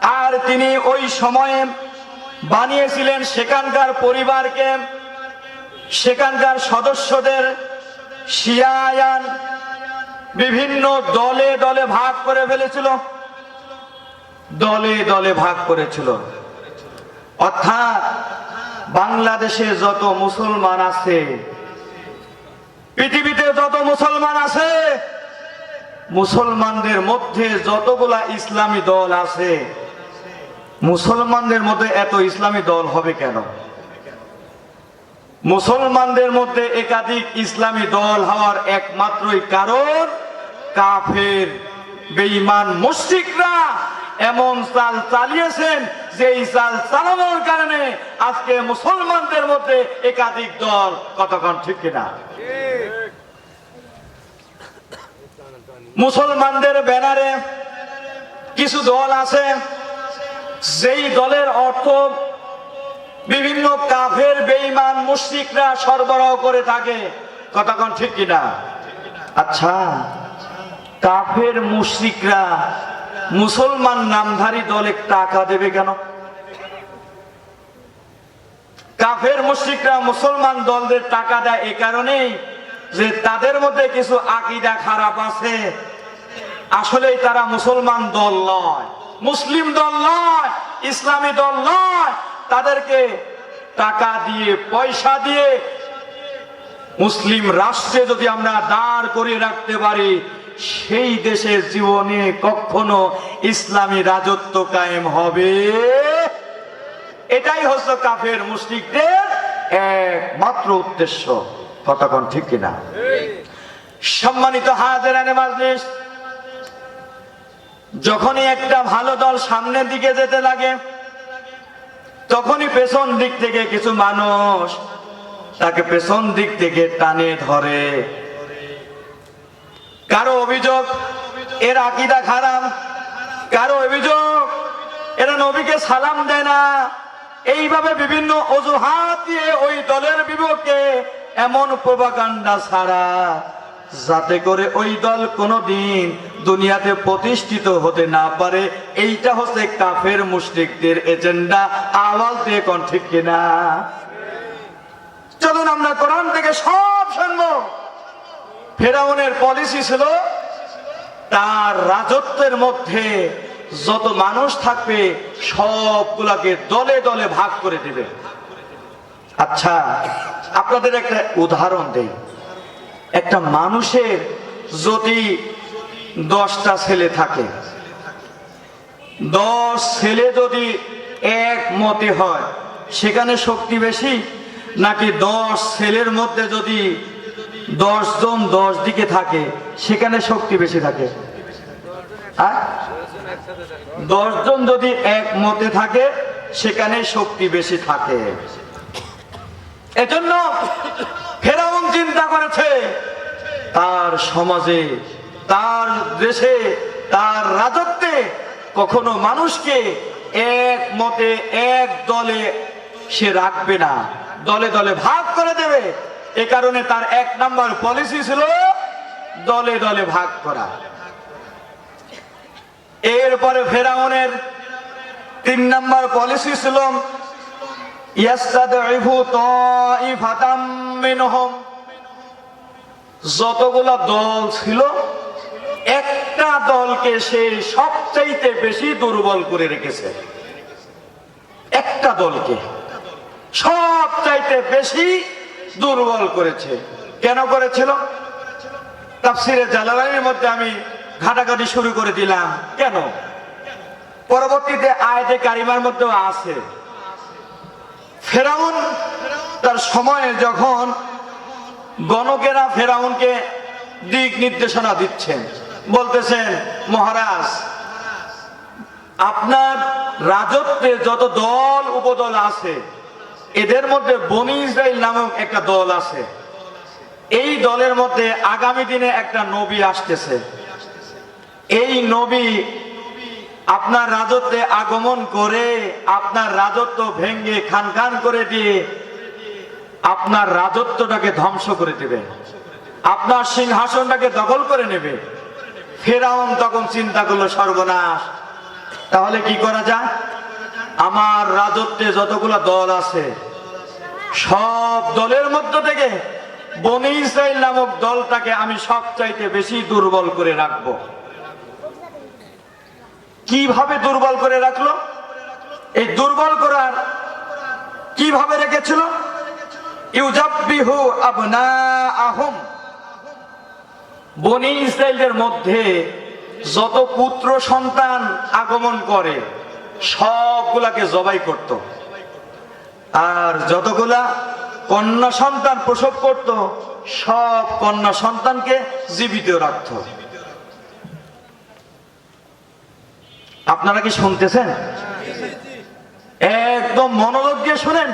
আর তিনি ওই সময়ে বানিয়েছিলেন সেখানকার পরিবারকে, সেখানকার সদস্যদের শিয়ায়ান বিভিন্ন দলে দলে ভাগ করে ফেলেছিল। দলে দলে ভাগ করেছিল। অর্থাৎ বাংলাদেশে যত মুসলমান আছে, পৃথিবীতে যত মুসলমান আছে মুসলমানদের মধ্যে যতগুলা ইসলামী দল আছে, মুসলমানদের মধ্যে এত ইসলামী দল হবে কেন? মুসলমানদের মধ্যে একাধিক ইসলামী দল হওয়ার একমাত্রই কারণ কাফের, বেঈমান, মুশরিকরা। এমন চাল চালিয়েছেন যে এই চাল চালানোর কারণে আজকে মুসলমানদের মধ্যে একাধিক দল, কতক্ষণ ঠিক কিনা? মুসলমানদের ব্যানারে কিছু দল আছে, যেই দলের অর্থ বিভিন্ন কাফের, বেঈমান, মুশরিকরা সরবরাহ করে থাকে। কতক্ষণ ঠিক কিনা আচ্ছা কাফের, মুশরিকরা মুসলমান নামধারী দলে টাকা দেবে কেন? কাফের, মুশরিকরা মুসলমান দলদের টাকা দেয় এ কারণেই যে তাদের মধ্যে কিছু আকিদা খারাপ আছে। আসলেই তারা মুসলমান দল নয়। মুসলিম দল নয়, ইসলামী দল নয়। তাদেরকে টাকা দিয়ে, পয়সা দিয়ে মুসলিম রাষ্ট্রে যদি আমরা দাঁড় করে রাখতে পারি, সেই দেশের জীবনে কখনো ইসলামী রাজত্ব কায়েম হবে। এটাই হচ্ছে কাফের মুসলিকদের একমাত্র উদ্দেশ্য। কতক্ষণ ঠিক কিনা? সম্মানিত হাজারানে যখনই একটা ভালো দল সামনের দিকে যেতে লাগে, তখনই পেছন দিক থেকে কিছু মানুষ তাকে পেছন দিক থেকে টানে ধরে। কারও অভিযোগ, এর আকিদা খারাপ, কারও অভিযোগ, এরা নবীকে সালাম দেয় না। এইভাবে বিভিন্ন অজুহাত দিয়ে ওই দলের বিপক্ষে এমন প্রভাকাণ্ডা ছাড়া যাতে করে ওই দল কোনোদিন দুনিয়াতে প্রতিষ্ঠিত হতে না পারে, এইটা হচ্ছে কাফের মুশরিকদের এজেন্ডা। আওয়াজ দিয়ে কোন ঠিক কিনা? চলুন আমরা কোরআন থেকে সব শুনব। ফেরাউনের পলিসি ছিল তার রাজত্বের মধ্যে যত মানুষ থাকবে, সবগুলাকে দলে দলে ভাগ করে দিবে। আচ্ছা আপনাদের একটা উদাহরণ দেই। একটা মানুষের যদি দশটা ছেলে থাকে, দশ ছেলে যদি এক মতে হয়, সেখানে শক্তি বেশি? নাকি দশ ছেলের মধ্যে যদি দশ জন দশ দিকে থাকে, সেখানে শক্তি বেশি থাকে? দশ জন যদি এক মতে থাকে, সেখানে শক্তি বেশি থাকে। এজন্য ফেরাউন চিন্তা করেছে, তার সমাজে, তার দেশে, তার রাজত্বে কখনো মানুষকে এক মতে, এক দলে সে রাখবে না। দলে দলে ভাগ করে দেবে। এ কারণে তার এক নাম্বার পলিসি ছিল দলে দলে ভাগ করা। এরপরে ফেরাউনের তিন নাম্বার পলিসি ছিল যতগুলা দল ছিল, একটা দলকে সে সবচাইতে বেশি দুর্বল করে রেখেছে। একটা দলকে সবচাইতে বেশি দুর্বল করেছে। কেন করেছিল? তাফসিরে মধ্যে আমি ঘাটাঘাটি শুরু করে দিলাম। কেন? পরবর্তীতে আয়তে কারিমার মধ্যেও আছে। ফেরাউন তার সময়ে যখন গণকেরা ফেরাউনকে দিক নির্দেশনা দিচ্ছেন, বলতেছেন, মহারাজ, আপনার রাজত্বে যত দল উপদল আছে, এদের মধ্যে বনি ইসরায়েল নামক একটা দল আছে। এই দলের মধ্যে আগামী দিনে একটা নবী আসতেছে। এই নবী আপনার রাজত্বে আগমন করে, আপনার রাজত্ব ভেঙ্গে খান খান করে দিয়ে আপনার রাজত্বটাকে ধ্বংস করে দেবে। আপনার সিংহাসনটাকে দখল করে নেবে। ফেরাউন তখন চিন্তা করল, সর্বনাশ। তাহলে কি করা যায়? আমার রাজত্বে যতগুলো দল আছে, সব দলের মধ্য থেকে বনি ইসরাইল নামক দলটাকে আমি সবচাইতে বেশি দুর্বল করে রাখব। কীভাবে দুর্বল করে রাখল? এই দুর্বল করার কীভাবে রেখেছিল? ইউজাব্বিহু আবনা আহম বনি ইসরায়েলদের মধ্যে যত পুত্র সন্তান আগমন করে, সবগুলাকে জবাই করত। আর যতগুলা কন্যা সন্তান প্রসব করত, সব কন্যা সন্তানকে জীবিত রাখত। আপনারা কি শুনতেছেন? একদম মনোযোগ দিয়ে শুনেন।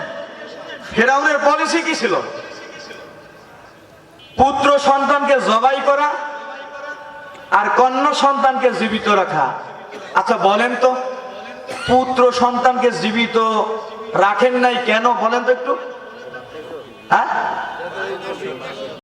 ফেরাউনের পলিসি কি ছিল? পুত্র সন্তানকে জবাই করা আর কন্যা সন্তানকে জীবিত রাখা। আচ্ছা বলেন তো, পুত্র সন্তানকে জীবিত রাখেন নাই কেন? বলেন তো একটু। হ্যাঁ?